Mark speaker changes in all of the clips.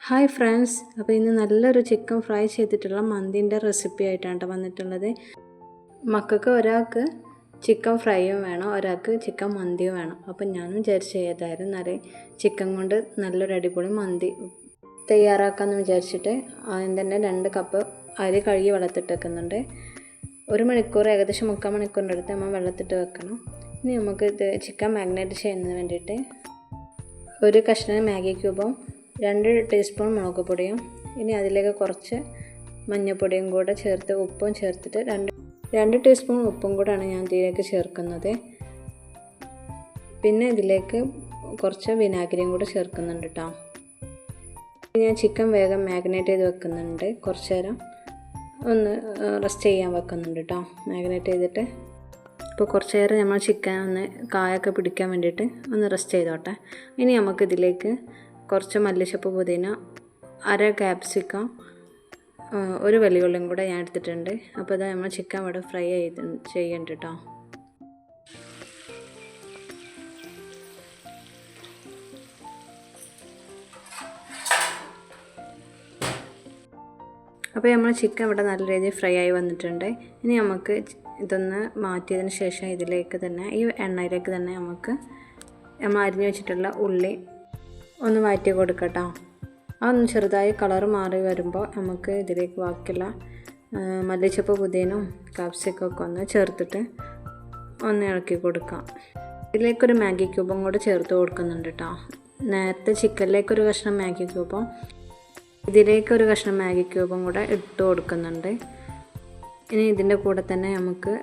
Speaker 1: Hi friends അപ്പോൾ ഇന്ന് നല്ലൊരു ചിക്കൻ ഫ്രൈ ചെയ്തിട്ടുള്ള മന്തിന്റെ റെസിപ്പി ആയിട്ടാണ് ട്ടോ വന്നിട്ടുള്ളത്. മക്കൾക്ക് ഒരാൾക്ക് ചിക്കൻ ഫ്രൈയും വേണം ഒരാൾക്ക് ചിക്കൻ മന്തിയും വേണം. അപ്പോൾ ഞാനും വിചാരിച്ച് ഏതായാലും നല്ല ചിക്കൻ കൊണ്ട് നല്ലൊരു അടിപൊളി മന്തി തയ്യാറാക്കാമെന്ന് വിചാരിച്ചിട്ട് ആദ്യം തന്നെ രണ്ട് കപ്പ് അരി കഴുകി വെള്ളത്തിട്ട് വെക്കുന്നുണ്ട് ഒരു മണിക്കൂർ ഏകദേശം മുക്കാൽ മണിക്കൂറിന്റെ അടുത്ത് നമ്മൾ വെള്ളത്തിട്ട് വെക്കണം. ഇനി നമുക്ക് ഇത് ചിക്കൻ മാഗ്നേറ്റ് ചെയ്യുന്നതിന് വേണ്ടിയിട്ട് ഒരു കഷ്ണം മാഗി ക്യൂബും രണ്ട് ടീസ്പൂൺ മുളക് പൊടിയും ഇനി അതിലേക്ക് കുറച്ച് മഞ്ഞൾപ്പൊടിയും കൂടെ ചേർത്ത് ഉപ്പും ചേർത്തിട്ട് രണ്ട് രണ്ട് ടീസ്പൂൺ ഉപ്പും കൂടെയാണ് ഞാൻ ഇതിലേക്ക് ചേർക്കുന്നത്. പിന്നെ ഇതിലേക്ക് കുറച്ച് വിനാഗിരിയും കൂടെ ചേർക്കുന്നുണ്ട് കേട്ടോ ഞാൻ ചിക്കൻ വേഗം മാഗ്നേറ്റ് ചെയ്ത് വെക്കുന്നുണ്ട്. കുറച്ച് നേരം ഒന്ന് റെസ്റ്റ് ചെയ്യാൻ വെക്കുന്നുണ്ട് കേട്ടോ മാഗ്നേറ്റ് ചെയ്തിട്ട് ഇപ്പോൾ കുറച്ച് നേരം നമ്മൾ ചിക്കൻ ഒന്ന് കായൊക്കെ പിടിക്കാൻ വേണ്ടിയിട്ട് ഒന്ന് റെസ്റ്റ് ചെയ്തോട്ടെ. ഇനി നമുക്ക് ഇതിലേക്ക് കുറച്ച് മല്ലിച്ചപ്പ് പുതിന അര ക്യാപ്സിക്കം ഒരു വെള്ളിയുള്ളിയും കൂടെ ഞാൻ എടുത്തിട്ടുണ്ട്. അപ്പോൾ ഇതാ നമ്മൾ ചിക്കൻ ഇവിടെ ഫ്രൈ ചെയ്ത് ചെയ്യണ്ട കേട്ടോ അപ്പോൾ നമ്മൾ ചിക്കൻ ഇവിടെ നല്ല രീതിയിൽ ഫ്രൈ ആയി വന്നിട്ടുണ്ട്. ഇനി നമുക്ക് ഇതൊന്ന് മാറ്റിയതിന് ശേഷം ഇതിലേക്ക് തന്നെ ഈ എണ്ണയിലേക്ക് തന്നെ നമുക്ക് നമ്മൾ അരിഞ്ഞു വെച്ചിട്ടുള്ള ഉള്ളി ഒന്ന് മാറ്റി കൊടുക്കട്ടോ. അതൊന്ന് ചെറുതായി കളർ മാറി വരുമ്പോൾ നമുക്ക് ഇതിലേക്ക് ബാക്കിയുള്ള മല്ലിച്ചപ്പ് പുതിയനും കാപ്സിക്കൊക്കെ ഒന്ന് ചേർത്തിട്ട് ഒന്ന് ഇളക്കി കൊടുക്കാം. ഇതിലേക്കൊരു മാഗി ക്യൂബും കൂടെ ചേർത്ത് കൊടുക്കുന്നുണ്ട് കേട്ടോ നേരത്തെ ചിക്കനിലേക്കൊരു കഷ്ണം മാഗി ക്യൂബും ഇതിലേക്കൊരു കഷ്ണം മാഗി ക്യൂബും കൂടെ ഇട്ട് കൊടുക്കുന്നുണ്ട്. ഇനി ഇതിന്റെ കൂടെ തന്നെ നമുക്ക്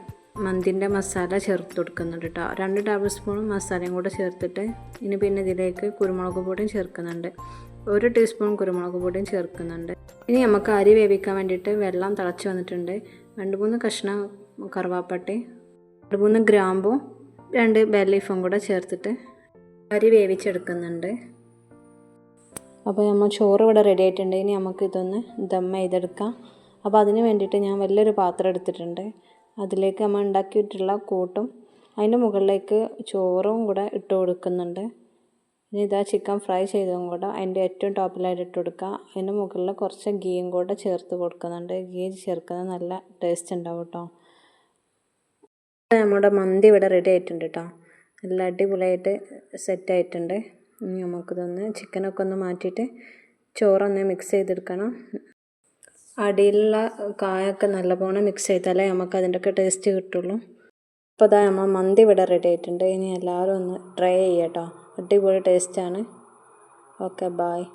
Speaker 1: മന്തിന്റെ മസാല ചേർത്ത് കൊടുക്കുന്നുണ്ട് കേട്ടോ രണ്ട് ടേബിൾ സ്പൂൺ മസാലയും കൂടെ ചേർത്തിട്ട് ഇനി പിന്നെ ഇതിലേക്ക് കുരുമുളക് പൊടിയും ചേർക്കുന്നുണ്ട്. ഒരു ടീസ്പൂൺ കുരുമുളക് പൊടിയും ചേർക്കുന്നുണ്ട്. ഇനി നമുക്ക് അരി വേവിക്കാൻ വേണ്ടിയിട്ട് വെള്ളം തിളച്ച് വന്നിട്ടുണ്ട്. രണ്ട് മൂന്ന് കഷ്ണം കറുവാപ്പട്ടി രണ്ട് മൂന്ന് ഗ്രാമ്പും രണ്ട് ബെല്ലീഫും കൂടെ ചേർത്തിട്ട് അരി വേവിച്ചെടുക്കുന്നുണ്ട്. അപ്പോൾ നമ്മൾ ചോറ് ഇവിടെ റെഡി ആയിട്ടുണ്ട്. ഇനി നമുക്ക് ഇതൊന്ന് ദം ചെയ്തെടുക്കാം. അപ്പോൾ അതിന് വേണ്ടിയിട്ട് ഞാൻ വലിയൊരു പാത്രം എടുത്തിട്ടുണ്ട്. അതിലേക്ക് നമ്മൾ ഉണ്ടാക്കിയിട്ടുള്ള കൂട്ടും അതിന്റെ മുകളിലേക്ക് ചോറും കൂടെ ഇട്ട് കൊടുക്കുന്നുണ്ട്. ഇനി ഇതാ ചിക്കൻ ഫ്രൈ ചെയ്തതും കൂടെ അതിന്റെ ഏറ്റവും ടോപ്പിലായിട്ട് ഇട്ട് കൊടുക്കുക. അതിന്റെ മുകളിൽ കുറച്ച് ഗീയും കൂടെ ചേർത്ത് കൊടുക്കുന്നുണ്ട്. ഗീ ചേർക്കുന്നത് നല്ല ടേസ്റ്റ് ഉണ്ടാവും കേട്ടോ. നമ്മുടെ മന്തി ഇവിടെ റെഡി ആയിട്ടുണ്ട് കേട്ടോ. നല്ല അടിപൊളിയായിട്ട് സെറ്റ് ആയിട്ടുണ്ട്. ഇനി നമുക്കിതൊന്ന് ചിക്കനൊക്കെ ഒന്ന് മാറ്റിയിട്ട് ചോറൊന്ന് മിക്സ് ചെയ്തെടുക്കണം. അടിയിലുള്ള കായൊക്കെ നല്ലപോലെ മിക്സ് ചെയ്താലേ നമുക്ക് അതിന്റെയൊക്കെ ടേസ്റ്റ് കിട്ടുള്ളൂ. അപ്പോൾ അതാ നമ്മൾ മന്തി ഇവിടെ റെഡി ആയിട്ടുണ്ട്. ഇനി എല്ലാവരും ഒന്ന് ട്രൈ ചെയ്യാം കേട്ടോ. അടിപൊളി ടേസ്റ്റാണ് ഓക്കെ ബായ്